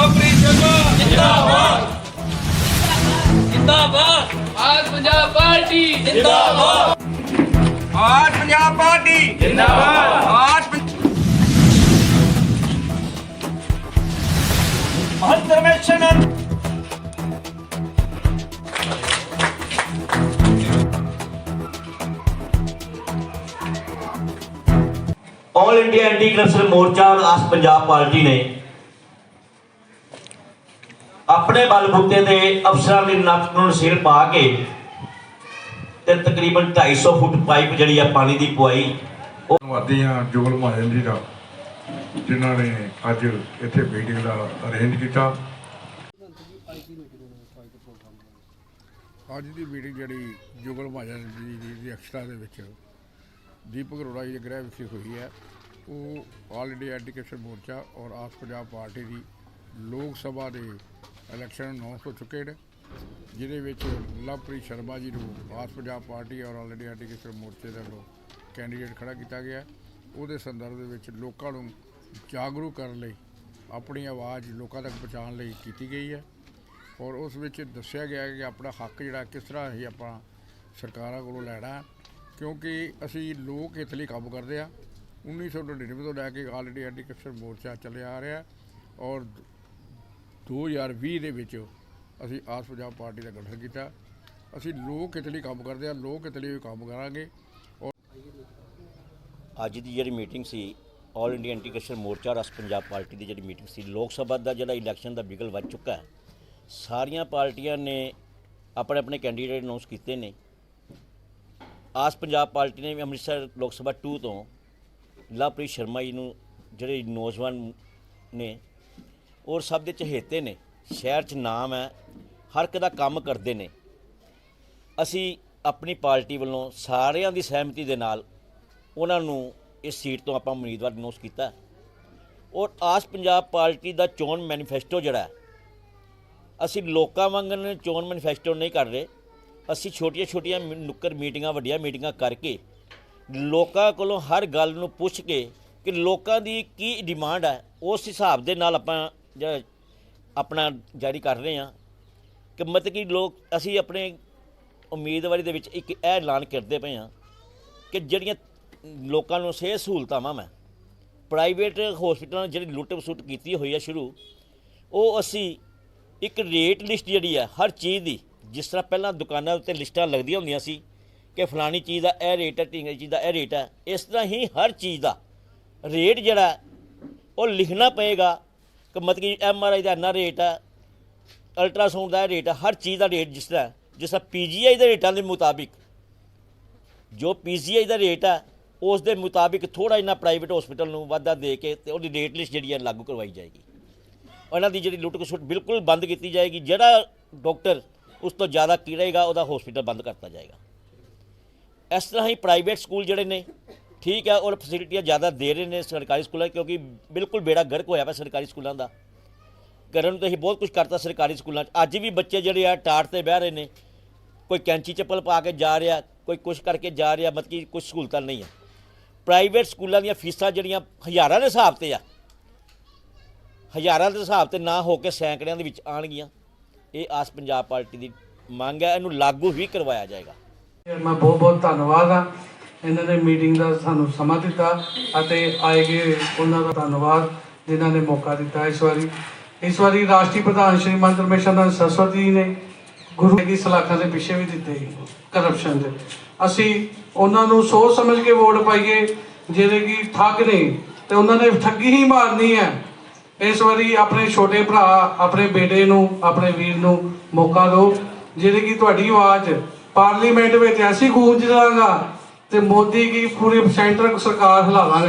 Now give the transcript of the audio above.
ਨੌਕਰੀ ਸ਼ਰਮਾ ਜਿੰਦਾਬਾਦ ਜਿੰਦਾਬਾਦ ਆਜ ਪੰਜਾਬ ਪਾਰਟੀ ਜਿੰਦਾਬਾਦ ਆਜ ਪੰਜਾਬ ਪਾਰਟੀ ਜਿੰਦਾਬਾਦ ਆਜ ਮਹੰਤਰਮੇਸ਼ਨ ਆਲ ਇੰਡੀਆ ਐਂਟੀ ਕਰਪਸ਼ਨ ਮੋਰਚਾ ਔਰ ਆਸ ਪੰਜਾਬ ਪਾਰਟੀ ਨੇ ਆਪਣੇ ਬਲਬੂਤੇ ਤੇ ਅਫਸਰਾਂ ਦੀ ਨੱਕ ਨੂੰ ਸਿਰ ਪਾ ਕੇ ਤੇ ਤਕਰੀਬਨ 250 ਫੁੱਟ ਪਾਈਪ ਜਿਹੜੀ ਆ ਪਾਣੀ ਦੀ ਪਵਾਈ ਧੰਨਵਾਦੀ ਹਾਂ ਜੋਗਲ ਮਹਾਜਨ ਜੀ ਦਾ ਜਿਨ੍ਹਾਂ ਨੇ ਅੱਜ ਇੱਥੇ ਮੀਟਿੰਗ ਦਾ ਅਰੇਂਜ ਕੀਤਾ। ਅੱਜ ਦੀ ਮੀਟਿੰਗ ਜਿਹੜੀ ਜੋਗਲ ਮਹਾਜਨ ਜੀ ਦੀ ਅਧਿਕਸ਼ਤਾ ਦੇ ਵਿੱਚ ਦੀਪਕ ਅਰੋੜਾ ਜੀ ਦੇ ਗ੍ਰਹਿ ਵਿਖੇ ਹੋਈ ਹੈ। ਉਹ ਆਲ ਇੰਡੀਆ ਐਜੂਕੇਸ਼ਨ ਮੋਰਚਾ ਔਰ ਆਸ ਪੰਜਾਬ ਪਾਰਟੀ ਦੀ ਲੋਕ ਸਭਾ ਦੇ ਇਲੈਕਸ਼ਨ ਅਨਾਉਂਸ ਹੋ ਚੁੱਕੇ ਨੇ, ਜਿਹਦੇ ਵਿੱਚ ਲਵਪ੍ਰੀਤ ਸ਼ਰਮਾ ਜੀ ਨੂੰ ਆਸ ਪੰਜਾਬ ਪਾਰਟੀ ਔਰ ਆਲਰੇਡੀ ਇੰਡੀਆ ਮੋਰਚੇ ਦੇ ਵੱਲੋਂ ਕੈਂਡੀਡੇਟ ਖੜਾ ਕੀਤਾ ਗਿਆ ਉਹਦੇ ਸੰਦਰਭ ਦੇ ਵਿੱਚ ਲੋਕਾਂ ਨੂੰ ਜਾਗਰੂਕ ਕਰਨ ਲਈ ਆਪਣੀ ਆਵਾਜ਼ ਲੋਕਾਂ ਤੱਕ ਪਹੁੰਚਾਉਣ ਲਈ ਕੀਤੀ ਗਈ ਹੈ ਔਰ ਉਸ ਵਿੱਚ ਦੱਸਿਆ ਗਿਆ ਕਿ ਆਪਣਾ ਹੱਕ ਜਿਹੜਾ ਕਿਸ ਤਰ੍ਹਾਂ ਹੀ ਆਪਾਂ ਸਰਕਾਰਾਂ ਕੋਲੋਂ ਲੈਣਾ ਕਿਉਂਕਿ ਅਸੀਂ ਲੋਕ ਹਿੱਤ ਲਈ ਕੰਮ ਕਰਦੇ ਆ 1999 ਤੋਂ ਲੈ ਕੇ ਆਲਰੇਡੀ ਇੰਡੀਆ ਐਜੂਕੇਸ਼ਨ ਮੋਰਚਾ ਚੱਲਿਆ ਆ ਰਿਹਾ ਔਰ 2020 ਦੇ ਵਿੱਚ ਅਸੀਂ ਆਸ ਪੰਜਾਬ ਪਾਰਟੀ ਦਾ ਗਠਨ ਕੀਤਾ। ਅਸੀਂ ਲੋਕ ਹਿੱਤ ਲਈ ਕੰਮ ਕਰਦੇ ਆ ਲੋਕ ਹਿੱਤ ਲਈ ਕੰਮ ਕਰਾਂਗੇ। ਅੱਜ ਦੀ ਜਿਹੜੀ ਮੀਟਿੰਗ ਸੀ ਆਲ ਇੰਡੀਆ ਐਂਟੀ ਕਰਪਸ਼ਨ ਮੋਰਚਾ ਔਰ ਪੰਜਾਬ ਪਾਰਟੀ ਦੀ ਜਿਹੜੀ ਮੀਟਿੰਗ ਸੀ, ਲੋਕ ਸਭਾ ਦਾ ਜਿਹੜਾ ਇਲੈਕਸ਼ਨ ਦਾ ਬਿਗਲ ਵੱਜ ਚੁੱਕਾ ਹੈ, ਸਾਰੀਆਂ ਪਾਰਟੀਆਂ ਨੇ ਆਪਣੇ ਆਪਣੇ ਕੈਂਡੀਡੇਟ ਅਨਾਉਂਸ ਕੀਤੇ ਨੇ। ਆਸ ਪੰਜਾਬ ਪਾਰਟੀ ਨੇ ਵੀ ਅੰਮ੍ਰਿਤਸਰ ਲੋਕ ਸਭਾ 2 ਤੋਂ ਲਵਪ੍ਰੀਤ ਸ਼ਰਮਾ ਜੀ ਨੂੰ ਜਿਹੜੇ ਨੌਜਵਾਨ ਨੇ ਔਰ ਸਭ ਦੇ ਚਹੇਤੇ ਨੇ। ਸ਼ਹਿਰ 'ਚ ਨਾਮ ਹੈ, ਹਰ ਇੱਕ ਦਾ ਕੰਮ ਕਰਦੇ ਨੇ। ਅਸੀਂ ਆਪਣੀ ਪਾਰਟੀ ਵੱਲੋਂ ਸਾਰਿਆਂ ਦੀ ਸਹਿਮਤੀ ਦੇ ਨਾਲ ਉਹਨਾਂ ਨੂੰ ਇਸ ਸੀਟ ਤੋਂ ਆਪਾਂ ਉਮੀਦਵਾਰ ਅਨਾਉਂਸ ਕੀਤਾ ਔਰ ਆਸ ਪੰਜਾਬ ਪਾਰਟੀ ਦਾ ਚੋਣ ਮੈਨੀਫੈਸਟੋ ਜਿਹੜਾ ਅਸੀਂ ਲੋਕਾਂ ਵਾਂਗਣ ਚੋਣ ਮੈਨੀਫੈਸਟੋ ਨਹੀਂ ਕਰ ਰਹੇ। ਅਸੀਂ ਛੋਟੀਆਂ-ਛੋਟੀਆਂ ਨੁੱਕਰ ਮੀਟਿੰਗਾਂ, ਵੱਡੀਆਂ ਮੀਟਿੰਗਾਂ ਕਰਕੇ ਲੋਕਾਂ ਕੋਲੋਂ ਹਰ ਗੱਲ ਨੂੰ ਪੁੱਛ ਕੇ ਕਿ ਲੋਕਾਂ ਦੀ ਕੀ ਡਿਮਾਂਡ ਹੈ, ਉਸ ਹਿਸਾਬ ਦੇ ਨਾਲ ਆਪਾਂ ਜਿਹੜਾ ਆਪਣਾ ਜਾਰੀ ਕਰ ਰਹੇ ਹਾਂ ਕਿ ਮਤਲਬ ਕਿ ਲੋਕ, ਅਸੀਂ ਆਪਣੇ ਉਮੀਦਵਾਰੀ ਦੇ ਵਿੱਚ ਇੱਕ ਇਹ ਐਲਾਨ ਕਰਦੇ ਪਏ ਹਾਂ ਕਿ ਜਿਹੜੀਆਂ ਲੋਕਾਂ ਨੂੰ ਸਿਹਤ ਸਹੂਲਤਾਵਾਂ ਮੈਂ ਪ੍ਰਾਈਵੇਟ ਹਸਪੀਟਲਾਂ ਜਿਹੜੀ ਲੁੱਟ ਵਸੁੱਟ ਕੀਤੀ ਹੋਈ ਹੈ ਸ਼ੁਰੂ, ਉਹ ਅਸੀਂ ਇੱਕ ਰੇਟ ਲਿਸਟ ਜਿਹੜੀ ਹੈ ਹਰ ਚੀਜ਼ ਦੀ, ਜਿਸ ਤਰ੍ਹਾਂ ਪਹਿਲਾਂ ਦੁਕਾਨਾਂ ਉੱਤੇ ਲਿਸਟਾਂ ਲੱਗਦੀਆਂ ਹੁੰਦੀਆਂ ਸੀ ਕਿ ਫਲਾਣੀ ਚੀਜ਼ ਦਾ ਇਹ ਰੇਟ ਹੈ ਢੀਂਗਰੀ ਚੀਜ਼ ਦਾ ਇਹ ਰੇਟ ਹੈ ਇਸ ਤਰ੍ਹਾਂ ਹੀ ਹਰ ਚੀਜ਼ ਦਾ ਰੇਟ ਜਿਹੜਾ, ਉਹ ਲਿਖਣਾ ਪਏਗਾ ਕਿ ਮਤਲਬ ਕਿ ਐਮ ਆਰ ਆਈ ਦਾ ਇੰਨਾ ਰੇਟ ਹੈ ਅਲਟਰਾਸਾਊਂਡ ਦਾ ਰੇਟ ਹੈ ਹਰ ਚੀਜ਼ ਦਾ ਰੇਟ ਜਿਸ ਤਰ੍ਹਾਂ ਜਿਸ ਤਰ੍ਹਾਂ ਪੀਜੀਆਈ ਦੇ ਰੇਟਾਂ ਦੇ ਮੁਤਾਬਿਕ। ਜੋ ਪੀਜੀਆਈ ਦਾ ਰੇਟ ਹੈ ਉਸ ਦੇ ਮੁਤਾਬਿਕ ਥੋੜਾ ਜਿਹਾ ਪ੍ਰਾਈਵੇਟ ਹਸਪੀਟਲ ਨੂੰ ਵਾਧਾ ਦੇ ਕੇ ਤੇ ਉਹਦੀ ਰੇਟ ਲਿਸਟ ਜਿਹੜੀ ਹੈ ਲਾਗੂ ਕਰਵਾਈ ਜਾਏਗੀ। ਉਹਨਾਂ ਦੀ ਜਿਹੜੀ ਲੁੱਟ ਖਸੁੱਟ ਬਿਲਕੁਲ ਬੰਦ ਕੀਤੀ ਜਾਏਗੀ, ਜਿਹੜਾ ਡਾਕਟਰ ਉਸ ਤੋਂ ਜ਼ਿਆਦਾ ਕੀੜੇਗਾ ਉਹਦਾ ਹਸਪੀਟਲ ਬੰਦ ਕਰਤਾ ਜਾਏਗਾ। ਇਸ ਤਰ੍ਹਾਂ ਹੀ ਪ੍ਰਾਈਵੇਟ ਸਕੂਲ ਜਿਹੜੇ ਨੇ ਠੀਕ ਹੈ ਔਰ ਫੈਸਿਲਿਟੀਆਂ ਜ਼ਿਆਦਾ ਦੇ ਰਹੇ ਨੇ ਸਰਕਾਰੀ ਸਕੂਲਾਂ 'ਚ ਕਿਉਂਕਿ ਬਿਲਕੁਲ ਬੇੜਾ ਗਰਕ ਹੋਇਆ ਪਿਆ ਸਰਕਾਰੀ ਸਕੂਲਾਂ ਦਾ। ਕਰਨ ਨੂੰ ਤਾਂ ਅਸੀਂ ਬਹੁਤ ਕੁਝ ਕਰਤਾ ਸਰਕਾਰੀ ਸਕੂਲਾਂ 'ਚ। ਅੱਜ ਵੀ ਬੱਚੇ ਜਿਹੜੇ ਆ ਟਾਟ ਤੇ ਬਹਿ ਰਹੇ ਨੇ, ਕੋਈ ਕੈਂਚੀ ਚੱਪਲ ਪਾ ਕੇ ਜਾ ਰਿਹਾ, ਕੋਈ ਕੁਛ ਕਰਕੇ ਜਾ ਰਿਹਾ, ਮਤਲਬ ਕਿ ਕੁਝ ਸਹੂਲਤਾਂ ਨਹੀਂ ਆ। ਪ੍ਰਾਈਵੇਟ ਸਕੂਲਾਂ ਦੀਆਂ ਫੀਸਾਂ ਜਿਹੜੀਆਂ ਹਜ਼ਾਰਾਂ ਦੇ ਹਿਸਾਬ ਤੇ ਆ, ਹਜ਼ਾਰਾਂ ਦੇ ਹਿਸਾਬ ਤੇ ਨਾ ਹੋ ਕੇ ਸੈਂਕੜਿਆਂ ਦੇ ਵਿੱਚ ਆਣਗੀਆਂ ਇਹ ਆਸ ਪੰਜਾਬ ਪਾਰਟੀ ਦੀ ਮੰਗ ਹੈ, ਇਹਨੂੰ ਲਾਗੂ ਵੀ ਕਰਵਾਇਆ ਜਾਏਗਾ। ਮੈਂ ਬਹੁਤ ਬਹੁਤ ਧੰਨਵਾਦ ਆ। ਇਹਨਾਂ ਨੇ ਮੀਟਿੰਗ ਦਾ ਸਾਨੂੰ ਸਮਾਂ ਦਿੱਤਾ ਅਤੇ ਆਏ ਗਏ ਉਹਨਾਂ ਦਾ ਧੰਨਵਾਦ ਜਿਨ੍ਹਾਂ ਨੇ ਮੌਕਾ ਦਿੱਤਾ ਇਸ ਵਾਰੀ। ਇਸ ਵਾਰੀ ਰਾਸ਼ਟਰੀ ਪ੍ਰਧਾਨ ਸ਼੍ਰੀ ਮੰਤਰ ਮਿਸ਼ਨ ਸਰਸਵਤੀ ਜੀ ਨੇ ਗੁਰੂ ਦੀ ਸਲਾਖਾਂ ਦੇ ਪਿੱਛੇ ਵੀ ਦਿੱਤੇ ਕਰਪਸ਼ਨ ਦੇ। ਅਸੀਂ ਉਹਨਾਂ ਨੂੰ ਸੋਚ ਸਮਝ ਕੇ ਵੋਟ ਪਾਈਏ, ਜਿਹੜੇ ਕਿ ਠੱਗ ਨੇ ਤੇ ਉਹਨਾਂ ਨੇ ਠੱਗੀ ਹੀ ਮਾਰਨੀ ਹੈ। ਇਸ ਵਾਰੀ ਆਪਣੇ ਛੋਟੇ ਭਰਾ, ਆਪਣੇ ਬੇਟੇ ਨੂੰ, ਆਪਣੇ ਵੀਰ ਨੂੰ ਮੌਕਾ ਦਿਓ, ਜਿਹੜੇ ਕਿ ਤੁਹਾਡੀ ਆਵਾਜ਼ ਪਾਰਲੀਮੈਂਟ ਵਿੱਚ ਐਸੀ ਗੂੰਜ ਜਾਗਾ ਤੇ ਮੋਦੀ ਕੀ ਪੂਰੀ ਸੈਂਟਰ ਸਰਕਾਰ ਹਿਲਾਵਾਂਗੇ।